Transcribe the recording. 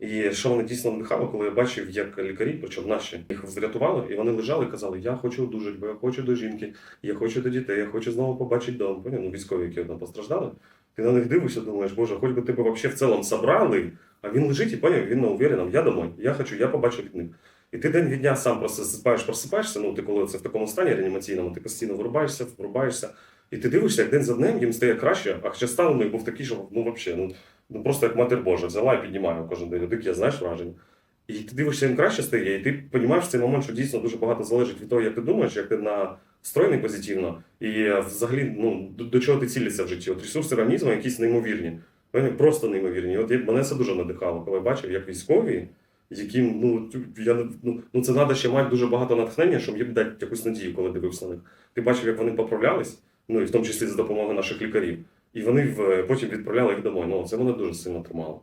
І що мене дійсно надихало, коли я бачив, як лікарі, причому наші, їх врятували, і вони лежали і казали, я хочу одужати, бо я хочу до жінки, я хочу до дітей, я хочу знову побачити дом. Поняв? Ну, військові, які там постраждали. Ти на них дивишся, думаєш, боже, хоч би тебе вообще в цілому собрали, а він лежить і поняв, він на уверенном, я домой, я хочу, я побачу від них. І ти день від дня сам просто засипаєш, просипаєшся, ну ти коли це в такому стані реанімаційному, ти постійно вирубаєшся, врубаєшся, і ти дивишся, як день за днем їм стає краще, а хоча стан у них був такий, що ну взагалі, ну, ну просто як матір Божа, взяла і піднімає кожен день. Таке, знаєш, враження. І ти дивишся, їм краще стає, і ти розумієш в цей момент, що дійсно дуже багато залежить від того, як ти думаєш, як ти настроєний позитивно, і е, взагалі ну, до, до чого ти цілишся в житті. От ресурси організму якісь неймовірні. Вони Просто неймовірні. От мене це дуже надихало, коли я бачив, як військові, яким ну, я, ну, ну це треба ще мати дуже багато натхнення, щоб їм дати якусь надію, коли дивився на них. Ти бачив, як вони поправлялись, ну і в тому числі за допомогою наших лікарів. І вони в, потім відправляли їх домой. Ну, це мене дуже сильно тримало.